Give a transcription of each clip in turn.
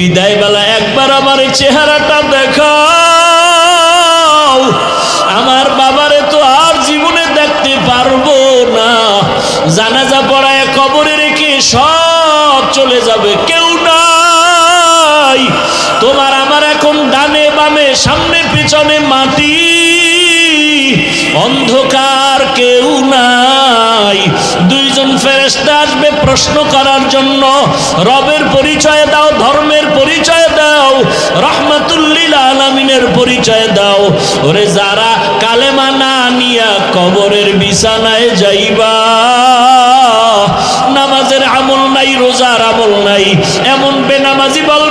বিদায় বেলা একবার আমার চেহারাটা দেখাও। আমার বাবারে তো আর জীবনে দেখতে পারব না। জানাজা পড়ায় কবরে রেখে সব চলে যাবে, কেউ নাই। তোমার আমার এখন ডানে বামে, সামনে পিছনে মাটি। অন্ধকার কেউ নাই। দুইজন ফেরেস্তা আসবে প্রশ্ন করার জন্য। রবের পরিচয় দাও, ধর্মের পরিচয় দাও রহমাতুল্লিল আলমিনের পরিচয় দাও। ওরে যারা কালেমা না নিয়া কবরের বিছানায় যাইবা, নামাজের আমল নাই, রোজার আমল নাই, এমন বেনামাজি বলবে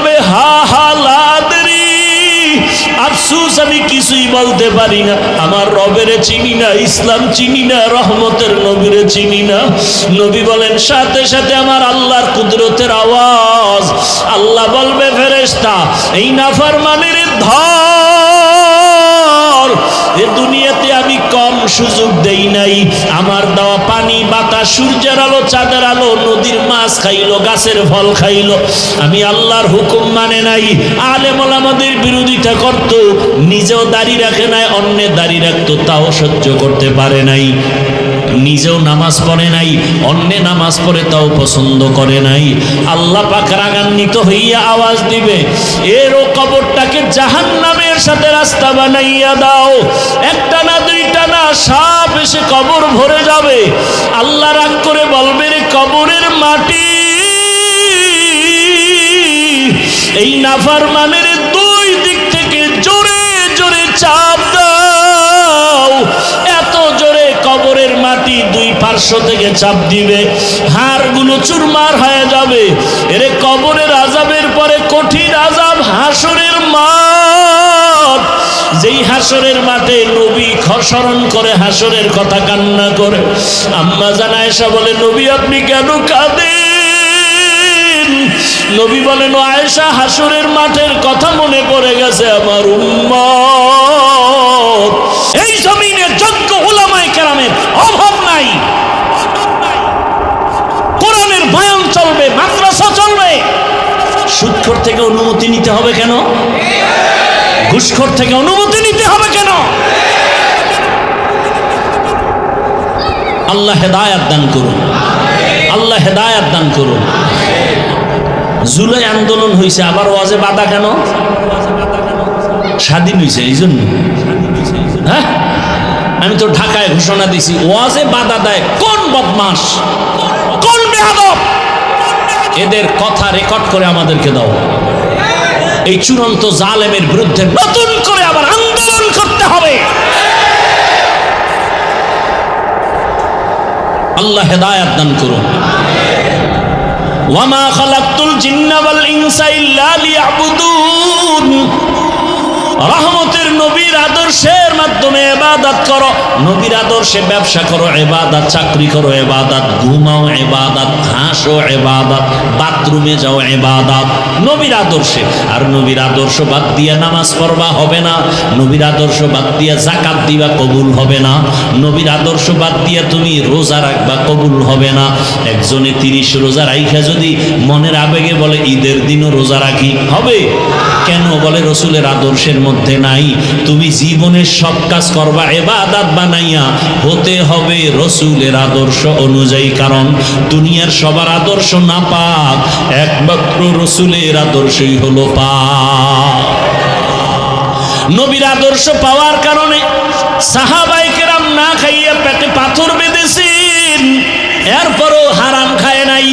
আফসুস, আমি কিছুই বলতে পারি না। আমার রবেরে চিনি না, ইসলাম চিনি না, রহমতের নবীরে চিনি না। নবী বলেন, সাথে সাথে আমার আল্লাহর কুদরতের আওয়াজ। আল্লাহ বলবে, ফেরেশতা, এই নাফরমানের ধর এ দুনিয়াতে আমি কম সুযোগ দেই নাই। আমার দেওয়া পানি, বাতাস, সূর্যের আলো, চাঁদের আলো, নদীর মাছ খাইলো, গাছের ফল খাইলো। আমি আল্লাহর হুকুম মানে নাই। আলেমল আমাদের বিরোধিতা করত, নিজেও দাড়ি রাখে নাই অন্যের দাড়ি রাখতো, তাও সহ্য করতে পারে নাই। নিজেও নামাজ পড়ে নাই, অন্যে নামাজ পড়ে তাও পছন্দ করে নাই। আল্লাহ পাক রাগান্বিত হইয়া আওয়াজ দিবে এরও কবরটাকে জাহান নামের সাথে রাস্তা বানাইয়া দাও। একটা না দুইটা না সাপ এসে কবর ভরে যাবে। আল্লাহ রাগ করে বলবে, রে কবরের মাটি, এই নাফার মানের দুই দিক থেকে জোরে জোরে চাপ দাও। কবরের মাটি দুই পার্শ্ব থেকে চাপ দিবে, হাড়গুলো চুরমার হয়ে যাবে। এরে কবরের আজাবের পরে কঠিন আজাব হাসরের মাঠ। যেই হাসরের মাঠে নবী খসরণ করে, হাসরের কথা কান্না করে, আম্মা জানা এসা বলে, নবী, আপনি কেন কাঁদেন? নবী বলেন, আয়েশা, হাসুরের মাঠের কথা মনে পড়ে গেছে আমার উম্মত এই জমিনে যোগ্য ওলামায় কেরামের অভাব নাই কোরআনের বয়ান চলবে মাদ্রাসা চলবে সুৎখর থেকে অনুমতি নিতে হবে কেন? ঘুষখোর থেকে অনুমতি নিতে হবে কেন? আল্লাহ হেদায়াত দান করুন। আল্লাহ হেদায়াত দান করুন। জুলাই আন্দোলন হয়েছে আবার ওয়াজে বাধা কেন? স্বাধীন হয়েছে এই জন্য। হ্যাঁ? আমি তো ঢাকায় ঘোষণা দিছি, ওয়াজে বাধা দেয় কোন বদমাস কোন বেহাদব এদের কথা রেকর্ড করে আমাদেরকে দাও। এই চূড়ান্ত জালেমের বিরুদ্ধে নতুন করে আবার আন্দোলন করতে হবে। আল্লাহ হেদায়াত দান করুন। ওয়ামা খালাকতুল জিন্না ওয়াল ইনসা ইল্লা রহমতের নবীর আদর্শের মাধ্যমে এবাদাত করো। নবীর আদর্শে ব্যবসা করো এবাদাত চাকরি করো এবাদাত ঘুমাও এবাদাত হাসো এবাদাত বাথরুমে যাও এবাদাত নবীর আদর্শে। আর নবীর আদর্শ বাদ দিয়া নামাজ পড়বা হবে না। নবীর আদর্শ বাদ দিয়া জাকাত দিবা কবুল হবে না। নবীর আদর্শ বাদ দিয়া তুমি রোজা রাখবা কবুল হবে না। একজনে তিরিশ রোজা রাইখা যদি মনের আবেগে বলে, ঈদের দিনও রোজা রাখি। হবে? কেন বলে, রসুলের আদর্শের মধ্যে নাই। তুমি জীবনের সব কাজ করবা, এবাদাত বানাইয়া হতে হবে রসুলের আদর্শ অনুযায়ী, কারণ দুনিয়ার সবার আদর্শ না পাক, একমাত্র রসুলের আদর্শই হলো পাক। নবীর আদর্শ পাওয়ার কারণে সাহাবাই কেরাম না খাইয়া পেটে পাথর বেঁধেছেন, এরপরও হারাম খায় নাই।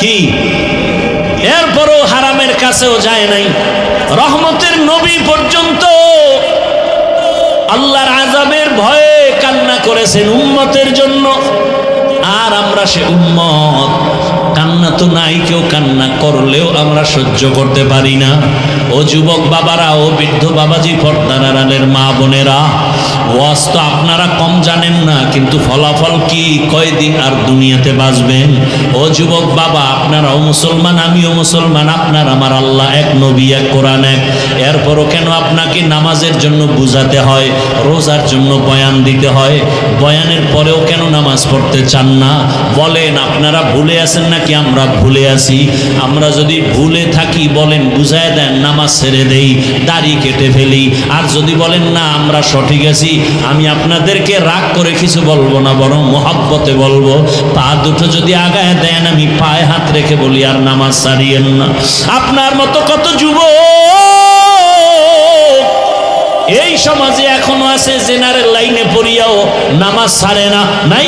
কি? এরপরও হারামের কাছেও যায় নাই। রহমতের নবী পর্যন্ত আল্লাহর আজাবের ভয়ে কান্না করেছেন উম্মতের জন্য। আর আমরা সে উম্মত। তো নাই, কেউ কান্না করলেও আমরা সহ্য করতে পারি না। ও যুবক বাবারা, ও বৃদ্ধ বাবাজি, পর্দার আড়ালের মা বোনেরা, ওয়াজ তো আপনারা কম জানেন না, কিন্তু ফলাফল কি, কয়দিন আর দুনিয়াতে বাঁচবেন ও যুবক বাবা, আপনারাও মুসলমান, আমিও মুসলমান, আপনার আমার আল্লাহ এক, নবী এক, কোরআন এক। এরপরও কেন আপনাকে নামাজের জন্য বুঝাতে হয়, রোজার জন্য বয়ান দিতে হয়? বয়ানের পরেও কেন নামাজ পড়তে চান না? বলেন, আপনারা ভুলে আছেন নাকি আমরা ভুলে আছি আমরা যদি ভুলে থাকি, বলেন, বুঝায় দেন, নামাজ ছেড়ে দেই, দাড়ি কেটে ফেলি। আর যদি বলেন, না, আমরা সঠিক আছি, আমি আপনাদেরকে রাগ করে কিছু বলব না, বরং মহাব্বতে বলব। পা দুটো যদি আগায় দেন, আমি পায়ে হাত রেখে বলি, আর নামাজ ছাড়িয়েন না। আপনার মতো কত যুবক এই সমাজে এখনও আছে, জেনারেল লাইনে পড়িয়াও নামাজ ছাড়ে না, নাই?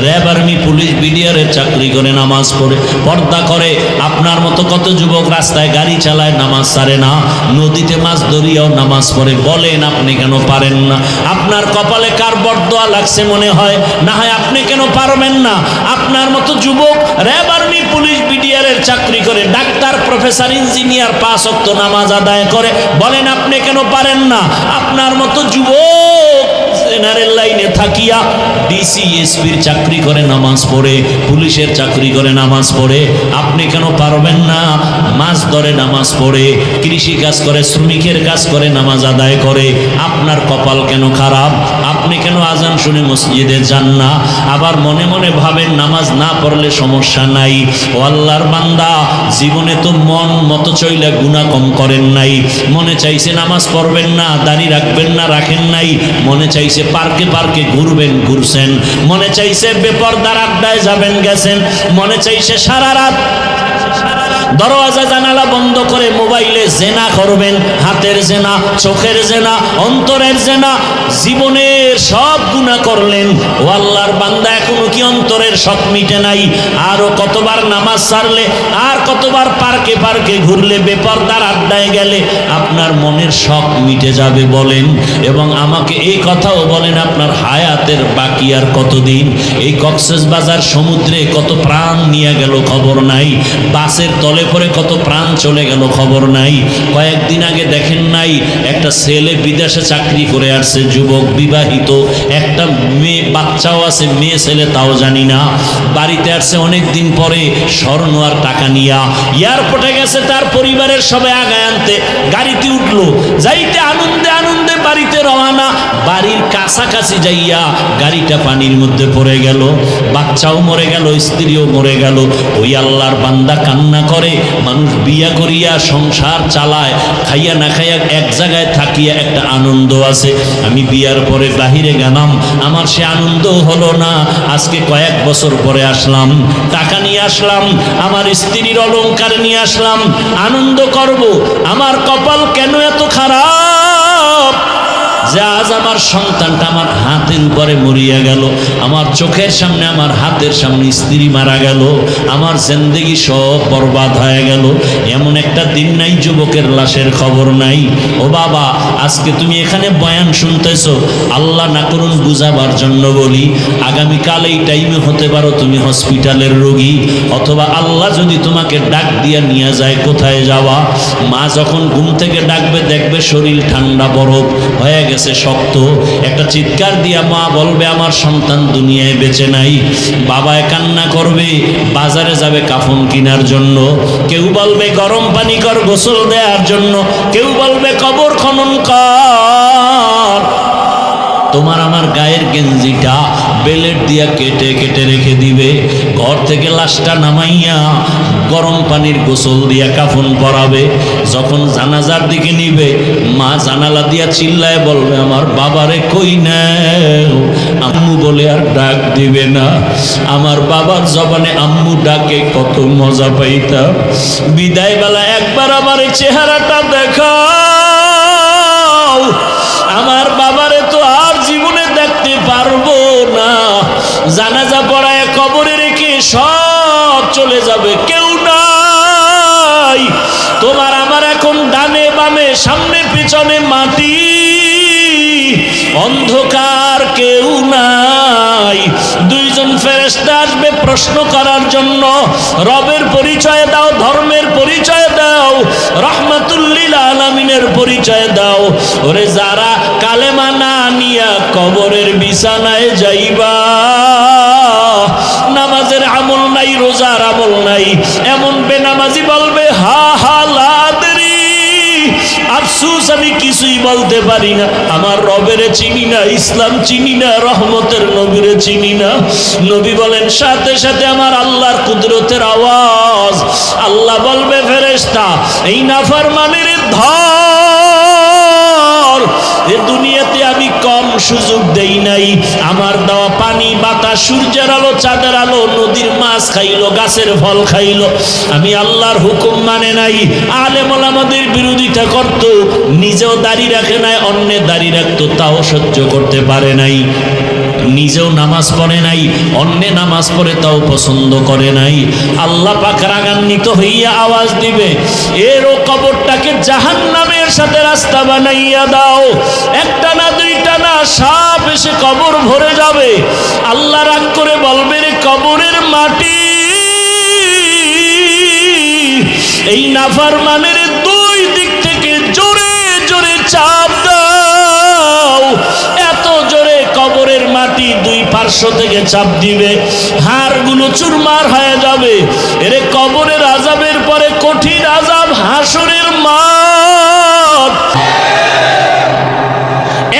র্যাব আর্মি, পুলিশ বিডিআরের চাকরি করে, নামাজ পড়ে, পর্দা করে। আপনার মতো কত যুবক রাস্তায় গাড়ি চালায়, নামাজ ছাড়ে না। নদীতে মাছ ধরিয়াও নামাজ পড়ে। বলেন, আপনি কেন পারেন না? আপনার কপালে কার বরদোয়া লাগছে মনে হয়? না হয় আপনি কেন পারবেন না? আপনার মতো যুবক র্যাব আর্মি, পুলিশ বিডিআরের চাকরি করে, ডাক্তার, প্রফেসর, ইঞ্জিনিয়ার, পাঁচ অক্ত নামাজ আদায় করে। বলেন, আপনি কেন পারেন না? আপনার মতো যুবক জেনারেল লাইনে থাকিয়া ডিসি এসপির চাকরি করে নামাজ পড়ে, পুলিশের চাকরি করে নামাজ পড়ে, আপনি কেন পারবেন না? মাছ ধরে নামাজ পড়ে, কৃষি কাজ করে, শ্রমিকের কাজ করে, নামাজ আদায় করে। আপনার কপাল কেন খারাপ? আপনি কেন আজান শুনে মসজিদে যান না? আবার মনে মনে ভাবেন নামাজ না পড়লে সমস্যা নাই। ও আল্লাহর বান্দা, জীবনে তো মন মতো চইলে গুণা কম করেন নাই। মনে চাইছে নামাজ পড়বেন না, দাড়ি রাখবেন না, রাখেন নাই। মনে চাইছে পার্কে পার্কে ঘুরবেন, ঘুরছেন। মনে চাইছে, বেপরদার আড্ডায় যাবেন, গেছেন। মনে চাইছে সারা রাত দরওয়াজা, জানালা বন্ধ করে মোবাইলে জেনা করবেন। হাতের জেনা, চোখের জেনা, অন্তরের জেনা, জীবনের সব গুণা করলেন। ও আল্লাহর বান্দা, এখনও কি অন্তরের শখ মিটে নাই? আরও কতবার নামাজ সারলে, আর কতবার পার্কে পার্কে ঘুরলে, বেপরদার আড্ডায় গেলে, আপনার মনের শখ মিটে যাবে বলেন। এবং আমাকে এই কথাও বলেন, আপনার হায়াতের বাকি আর কতদিন? এই কক্সেস বাজার সমুদ্রে কত প্রাণ নিয়ে গেল খবর নাই। বাসের তলে পরে কত প্রাণ চলে গেল খবর নাই। কয়েকদিন আগে দেখেন নাই, একটা ছেলে বিদেশে চাকরি করে আসছে, যুবক বিবাহিত। একটা মেয়ে, বাচ্চাও আছে, মেয়ে ছেলে তাও জানি না। বাড়িতে আসছে অনেক দিন পরে স্বর্ণ আর টাকা নিয়া। এয়ারপোর্টে গেছে, তার পরিবারের সবাই আগায় আনতে। গাড়িতে উঠল, যাইতে আনন্দে আনন্দে বাড়িতে রওনা, বাড়ির কাছাকাছি যাইয়া গাড়িটা পানির মধ্যে পড়ে গেল, বাচ্চাও মরে গেল, স্ত্রীও মরে গেল। ওই আল্লাহর বান্দা কান্না করে, মানুষ বিয়া করিয়া সংসার চালায়, খাইয়া না খাইয়া এক জায়গায় থাকিয়া একটা আনন্দ আছে। আমি বিয়ার পরে বাহিরে গেলাম, আমার সে আনন্দ হলো না। আজকে কয়েক বছর পরে আসলাম, টাকা নিয়ে আসলাম, আমার স্ত্রীর অলংকার নিয়ে আসলাম, আনন্দ করব, আমার কপাল কেন এত খারাপ? যে আজ আমার সন্তানটা আমার হাতের উপরে মরিয়া গেল, আমার চোখের সামনে আমার হাতের সামনে স্ত্রী মারা গেল, আমার জিন্দেগি সব বরবাদ হয়ে গেল। এমন একটা দিন নাই, যুবকের লাশের খবর নাই। ও বাবা, আজকে তুমি এখানে বয়ান শুনতেছো, আল্লাহ না করুন বুঝাবার জন্য বলি, আগামীকাল এই টাইমে হতে পারো তুমি হসপিটালের রোগী, অথবা আল্লাহ যদি তোমাকে ডাক দিয়া নিয়ে যায় কোথায় যাওয়া, মা যখন ঘুম থেকে ডাকবে, দেখবে শরীর ঠান্ডা বরফ হয়ে গেছে। শক্ত। একটা চিৎকার দিয়া মা বলবে, আমার সন্তান দুনিয়ায় বেঁচে নাই। বাবায় কান্না করবে, বাজারে যাবে কাফন কেনার জন্য। কেউ বলবে, গরম পানি কর, গোসল দেওয়ার জন্য। কেউ বলবে, কবর খনন কর। তোমার আমার গায়ের গেঞ্জিটা বেলেট দিয়া কেটে কেটে রেখে দিবে। ঘর থেকে লাশটা নামাইয়া গরম পানির গোসল দিয়া কাফন পরাবে। যখন জানাজার দিকে নিবে, মা জানালা দিয়া চিল্লায় বলবে, আমার বাবারে কই নেও? আম্মু বলে, আর ডাক দিবে না। আমার বাবার জবানে আম্মু ডাকে, কত মজা পাইতাম। বিদায় বেলা একবার আমার চেহারাটা দেখাও। যাবে কেউ নাই। তোমার আমার এখন ডানে বামে, সামনে পিছনে মাটি। অন্ধকার কেউ নাই। দুইজন ফেরেস্তা আসবে প্রশ্ন করার জন্য। রবের পরিচয় দাও, ধর্মের পরিচয় দাও, রহমাতুল্লিল আলামিনের পরিচয় দাও। ওরে যারা কালেমা না নিয়া কবরের বিছানায় যাইবা। রোজার আমল নাই। এমন বেনামাজি বলবে, হা হা লাদরি আফসুস, আমি কিছুই বলতে পারি না। আমার রবেরে চিনি না, ইসলাম চিনি না, রহমতের নবীরে চিনি না। নবী বলেন, সাথে সাথে আমার আল্লাহর কুদরতের আওয়াজ। আল্লাহ বলবে, ফেরেশতা, এই নাফরমানের ধর দুনিয়াতে আমি কম সুযোগ দেই নাই। আমার দেওয়া পানি, বাতাস, সূর্যের আলো, চাঁদের আলো, নদীর মাছ খাইলো, গাছের ফল খাইলো। আমি আল্লাহর হুকুম মানে নাই। আলেমল আমাদের বিরোধিতা করত, নিজেও দাড়ি রাখে নাই অন্যের দাড়ি রাখতো, তাও সহ্য করতে পারে নাই। নিজেও নামাজ পড়ে নাই, অন্যে নামাজ পড়ে তাও পছন্দ করে নাই। আল্লাহ পাক রাগান্বিত হইয়া আওয়াজ দিবে এরও কবরটাকে জাহান নামের সাথে রাস্তা বানাইয়া দাও। একটা না দুইটা না সাপ এসে কবর ভরে যাবে। আল্লাহ রাগ করে বলবে, রে কবরের মাটি, এই নাফার মানের দুই পার্শ্ব থেকে চাপ দিবে, হাড়গুলো চুরমার হয়ে যাবে। এরে কবরের আজাবের পরে কঠিন আজাব হাসরের মাঠ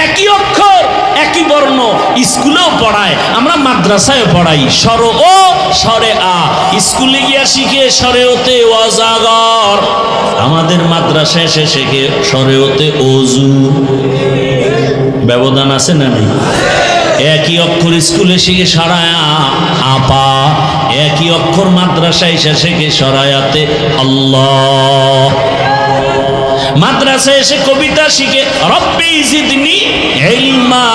একই অক্ষর, একই বর্ণ, স্কুলেও পড়ায়, আমরা মাদ্রাসায় পড়াই সর ও সরে আ। স্কুলে গিয়া শিখে সরে ওতে অজাগর আমাদের মাদ্রাসায় এসে শেখে স্বরে ওতে অজু ব্যবধান আছে না নেই? একই অক্ষর স্কুলে শিখে সরায়া, আপা। একই অক্ষর মাদ্রাসায় এসে শেখে সরায়াতে আল্লাহ। মাদ্রাসায় এসে কবিতা শিখে, রব্বি জিদনি ইলমা।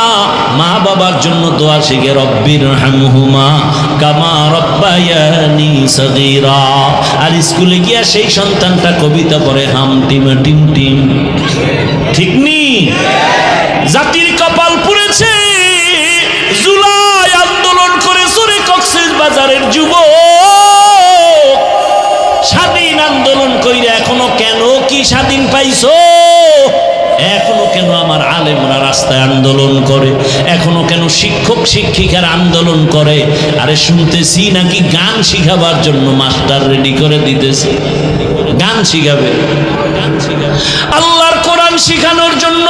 মা বাবার জন্য দোয়া শিখে রব্বির হামহুমা কামা রব্বায়ানি সগীরা। আর স্কুলে গিয়া সেই সন্তানটা কবিতা পড়ে হাম টিম টিম টিম। ঠিক নি? জাতির কপাল আলেমরা রাস্তায় আন্দোলন করে। এখনও কেন শিক্ষক, শিক্ষিকার আন্দোলন করে? আরে শুনতেছি নাকি গান শিখাবার জন্য মাস্টার রেডি করে দিতেছে। গান শিখাবে। আল্লাহর কোরআন শিখানোর জন্য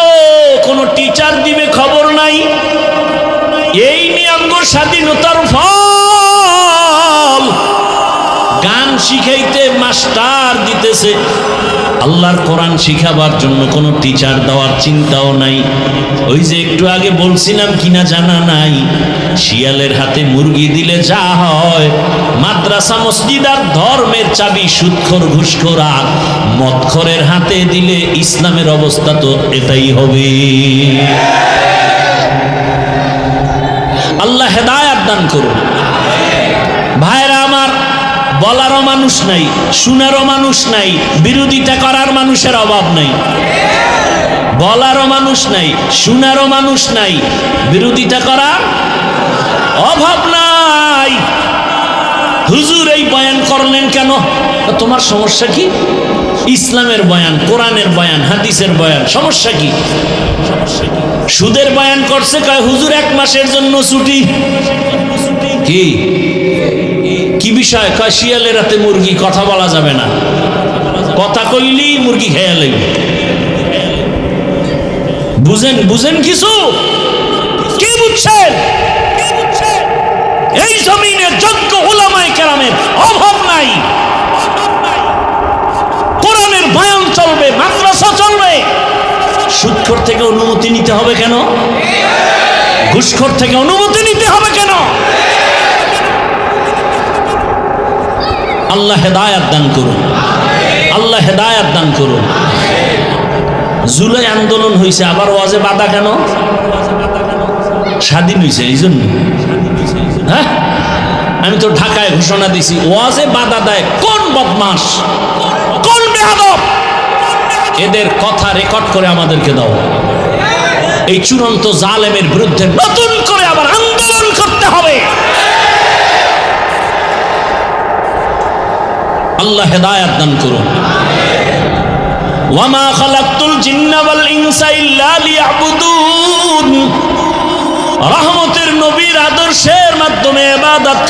কোনো টিচার দিবে খবর নাই? এই নিয়ঙ্গ স্বাধীনতার ফল শিখাইতে মাস্টার দিতেছে। আল্লাহর কোরআন শিখাবার জন্য কোনো টিচার দেওয়ার চিন্তাও নাই। ওই যে একটু আগে বলছিলাম কিনা জানা নাই, শিয়ালের হাতে মুরগি দিলে যা হয়, মাদ্রাসা, মসজিদ আর ধর্মের চাবি, সুৎখর, ঘুষখোর আর মৎখরের হাতে দিলে ইসলামের অবস্থা তো এটাই হবে। আল্লাহ হেদায়াত দান করুন। বলারও মানুষ নাই, শুনারও মানুষ নাই, বিরোধিতা করার মানুষের অভাব নাই। বলারও মানুষ নাই, শোনারও মানুষ নাই, বিরোধিতা করার অভাব নাই। হুজুর, এই বয়ান করলেন কেন? তোমার সমস্যা কি? ইসলামের বয়ান, কোরআনের বয়ান, হাদিসের বয়ান সমস্যা কি? সুদের বয়ান করছে, কয়, হুজুর, এক মাসের জন্য ছুটি। কি? কি বিষয়? কয় শিয়ালের রাতে মুরগি, কথা বলা যাবে না। কথা কইলি মুরগি খেয়ে লাগবে বুঝেন বুঝেন কিছু? কি বুঝছেন? এই জমিনে যোগ্য ওলামায় কেরামের অভাব নাই। কোরআনের বয়ান চলবে, মাদ্রাসা চলবে। সুৎখর থেকে অনুমতি নিতে হবে কেন? ঘুষখোর থেকে অনুমতি নিতে হবে কেন আল্লাহ হেদায়াত দান করুন। আল্লাহ হেদায়াত দান করুন। জুলাই আন্দোলন হয়েছে আবার ওয়াজে বাধা কেন? স্বাধীন হয়েছে এই জন্য। হ্যাঁ? আমি তো ঢাকায় ঘোষণা দিছি, ওয়াজে বাধা দেয় কোন বদমাস কোন বেহাদব এদের কথা রেকর্ড করে আমাদেরকে দাও। এই চূড়ান্ত জালেমের বিরুদ্ধে নতুন করে আবার আন্দোলন করতে হবে আল্লাহ হেদায়াত দান করুন। ওয়ামা খালাকতুল জিন্না ইনসা ইল্লা লিয়াবুদুন। রহমতের এবাদত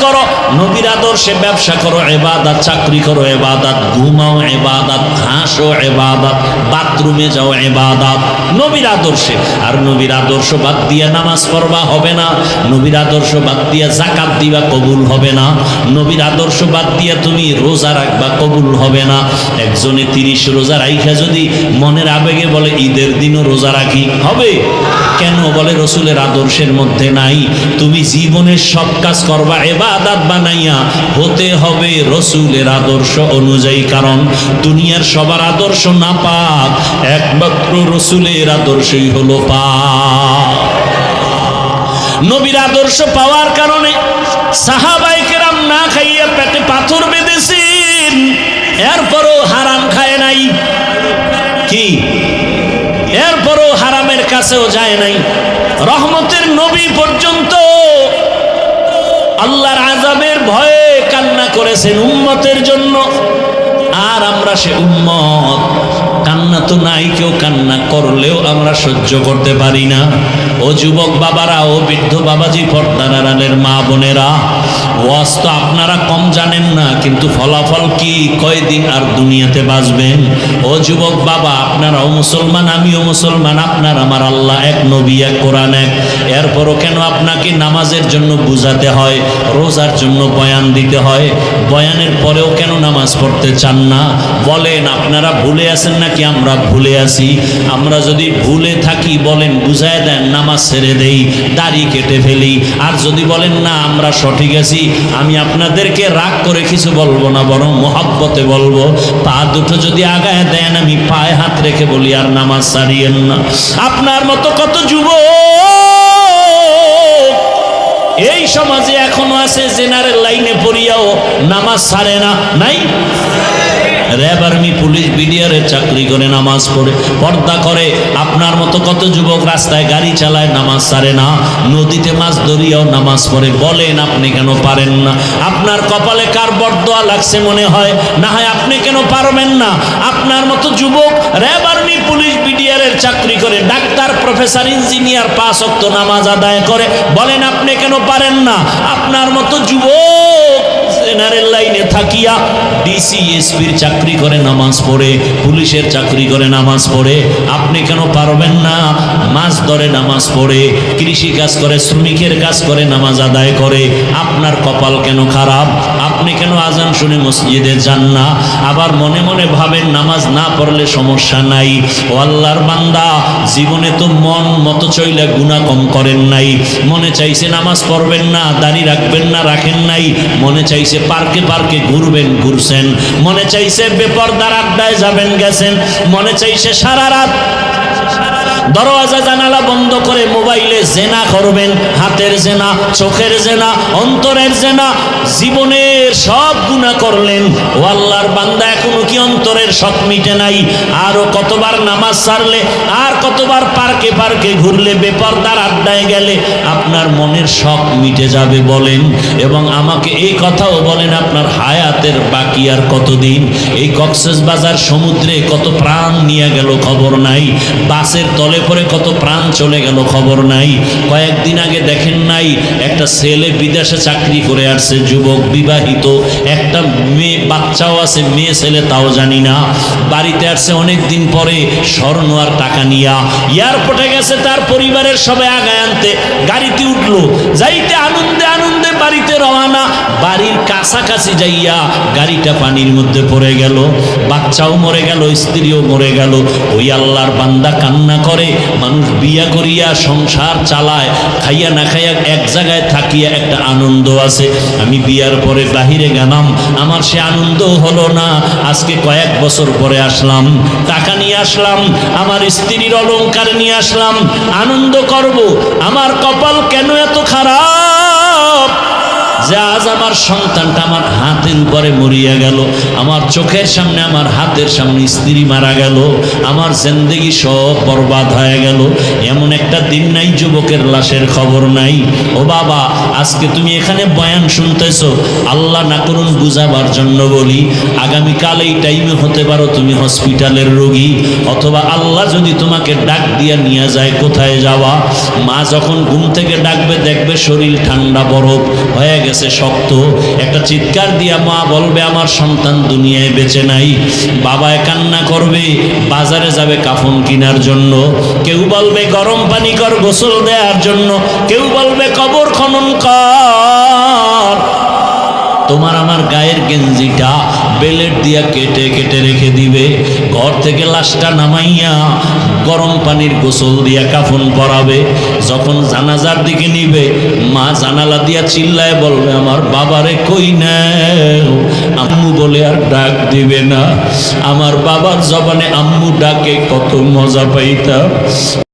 করো, নবীর আদর্শে ব্যবসা করো, এবাদত, চাকরি করো, এবাদত, ঘুমাও, এবাদত, হাঁস, এবাদাত, বাথরুমে যাও, এবাদাত। নবীর আদর্শে। আর নবীর আদর্শ বাদ দিয়া নামাজ পড়বা হবে না। নবীর আদর্শ বাদ দিয়া জাকাত দিবা কবুল হবে না। নবীর আদর্শ বাদ দিয়া তুমি রোজা রাখবা কবুল হবে না। একজনে তিরিশ রোজা রাইখা যদি মনের আবেগে বলে, ঈদের দিনও রোজা রাখি। হবে? কেন? বলে, রসুলের আদর্শের মধ্যে নাই। তুমি জীবনের সব কাজ করবা এবাদাত বানাইয়া হতে হবে রসুলের আদর্শ অনুযায়ী, কারণ দুনিয়ার সবার আদর্শ না পাক একমাত্র রসুলের আদর্শই হলো পাক। নবীর আদর্শ পাওয়ার কারণে সাহাবাই কেরাম না খাইয়া পেটে পাথর বেঁধেছেন, এরপরও হারাম খায় নাই। কি? এরপরও হারামের কাছেও যায় নাই। রহমতের নবী পর্যন্ত আল্লাহর আজাবের ভয়ে কান্না করেছেন উম্মতের জন্য। আর আমরা সে উম্মত, কান্না তো নাই, কেউ কান্না করলেও আমরা সহ্য করতে পারি না। ও যুবক বাবারা, ও বৃদ্ধ বাবাজি পর্দার আড়ালের মা বোনেরা ওয়াজ তো আপনারা কম জানেন না, কিন্তু ফলাফল কি, কয়দিন আর দুনিয়াতে বাঁচবেন ও যুবক বাবা, আপনারাও মুসলমান, আমিও মুসলমান, আপনার আমার আল্লাহ এক, নবী এক, কোরআন এক। এরপরও কেন আপনাকে নামাজের জন্য বুঝাতে হয়, রোজার জন্য বয়ান দিতে হয়? বয়ানের পরেও কেন নামাজ পড়তে চান না? বলেন, আপনারা ভুলে আছেন নাকি আমরা ভুলে আছি? আমরা যদি ভুলে থাকি, বলেন, বুঝায় দেন, নামাজ ছেড়ে দেই, দাড়ি কেটে ফেলি। আর যদি বলেন, না, আমরা সঠিক আছি আমি আপনাদেরকে রাগ করে কিছু বলব না, বরং মহাব্বতে বলব। পা দুটো যদি আগায় দেন, আমি পায়ে হাত রেখে বলি, আর নামাজ ছাড়িয়েন না। আপনার মতো কত যুবক এই সমাজে এখনও আছে, জেনারেল লাইনে পড়িয়াও নামাজ ছাড়ে না, নাই? র্যাব আর্মি, পুলিশ বিডিআরের চাকরি করে, নামাজ পড়ে, পর্দা করে। আপনার মতো কত যুবক রাস্তায় গাড়ি চালায়, নামাজ সারে না। নদীতে মাছ ধরিয়াও নামাজ পড়ে। বলেন, আপনি কেন পারেন না? আপনার কপালে কার বরদোয়া লাগছে মনে হয়? না হয় আপনি কেন পারবেন না? আপনার মতো যুবক র্যাব আর্মি, পুলিশ বিডিআরের চাকরি করে, ডাক্তার, প্রফেসর, ইঞ্জিনিয়ার, পাঁচ অক্ত নামাজ আদায় করে। বলেন, আপনি কেন পারেন না? আপনার মতো যুবক জেনারেল লাইনে থাকিয়া ডিসি চাকরি করে নামাজ পড়ে, পুলিশের চাকরি করে নামাজ পড়ে, আপনি কেন পারবেন না? মাছ ধরে নামাজ পড়ে, কৃষি কাজ করে, শ্রমিকের কাজ করে, নামাজ আদায় করে। আপনার কপাল কেন খারাপ? আপনি কেন আজান শুনে মসজিদে যান না? আবার মনে মনে ভাবেন নামাজ না পড়লে সমস্যা নাই। ও আল্লাহর বান্দা, জীবনে তো মন মতো চইলে গুণা কম করেন নাই। মনে চাইছে নামাজ পড়বেন না, দাড়ি রাখবেন না, রাখেন নাই। মনে চাইছে পার্কে পার্কে ঘুরবেন, ঘুরছেন। মনে চাইছে বেপরদার আড্ডায় যাবেন গেছেন মনে চাইছে সারা রাত দরওয়াজা জানালা বন্ধ করে মোবাইলে জেনা করবেন, হাতের জেনা, চোখের জেনা, অন্তরের জেনা, জীবনের সব গুণা করলেন। ও আল্লাহর বান্দা এখনও কি অন্তরের শখ মিটে নাই? আরও কতবার নামাজ সারলে, আর কতবার পার্কে পার্কে ঘুরলে, বেপরদার আড্ডায় গেলে, আপনার মনের শখ মিটে যাবে বলেন। এবং আমাকে এই কথাও বলেন, আপনার হায়াতের বাকি আর কতদিন? এই কক্সেস বাজার সমুদ্রে কত প্রাণ নিয়ে গেল খবর নাই। বাসের তলে পরে কত প্রাণ চলে গেল, খবর নাই। কয়েকদিন আগে দেখেন নাই, একটা ছেলে বিদেশে চাকরি করে আসছে, যুবক বিবাহিত। একটা মেয়ে, বাচ্চাও আছে, মেয়ে ছেলে তাও জানি না। বাড়িতে আসছে অনেক দিন পরে, স্বর্ণ আর টাকা নিয়া। এয়ারপোর্টে গেছে, তার পরিবারের সবাই আগায় আনতে। গাড়িতে উঠল, যাইতে আনন্দে আনন্দে বাড়িতে রওনা, বাড়ির কাছাকাছি যাইয়া গাড়িটা পানির মধ্যে পড়ে গেল, বাচ্চাও মরে গেল, স্ত্রীও মরে গেল। ওই আল্লাহর বান্দা কান্না করে, মানুষ বিয়া করিয়া সংসার চালায়, খাইয়া না খাইয়া এক জায়গায় থাকিয়া একটা আনন্দ আছে। আমি বিয়ার পরে বাহিরে গেলাম, আমার সে আনন্দ হলো না। আজকে কয়েক বছর পরে আসলাম, টাকা নিয়ে আসলাম, আমার স্ত্রীর অলংকার নিয়ে আসলাম, আনন্দ করব, আমার কপাল কেন এত খারাপ? আমার সন্তানটা আমার হাতের উপরে মরিয়া গেল। আমার চোখের সামনে আমার হাতের সামনে স্ত্রী মারা গেল। আমার জিন্দেগি সব বরবাদ হয়ে গেল। এমন একটা দিন নাই, যুবকের লাশের খবর নাই। ও বাবা, আজকে তুমি এখানে বয়ান শুনতেছো। আল্লাহ না করুন বুঝাবার জন্য বলি, আগামীকাল এই টাইমে হতে পারো তুমি হসপিটালের রোগী। অথবা আল্লাহ যদি তোমাকে ডাক দিয়া নিয়ে যায় কোথায় যাওয়া? মা যখন ঘুম থেকে ডাকবে, দেখবে শরীর ঠান্ডা বরফ হয়ে গেছে গেছে শক্ত একটা চিৎকার দিয়া মা বলবে, আমার সন্তান দুনিয়ায় বেঁচে নাই। বাবায় কান্না করবে, বাজারে যাবে কাফন কেনার জন্য। কেউ বলবে, গরম পানি কর গোসল দেওয়ার জন্য। কেউ বলবে, কবর খনন কর। তোমার আমার গায়ের গেঞ্জিটা বেলেট দিয়া কেটে কেটে রেখে দিবে। ঘর থেকে লাশটা নামাইয়া গরম পানির গোসল দিয়া কাফন পরাবে। যখন জানাজার দিকে নিবে, মা জানালা দিয়া চিল্লায় বলবে, আমার বাবারে কই নেও? আম্মু বলে, আর ডাক দিবে না। আমার বাবার জবানে আম্মু ডাকে, কত মজা পাইতাম।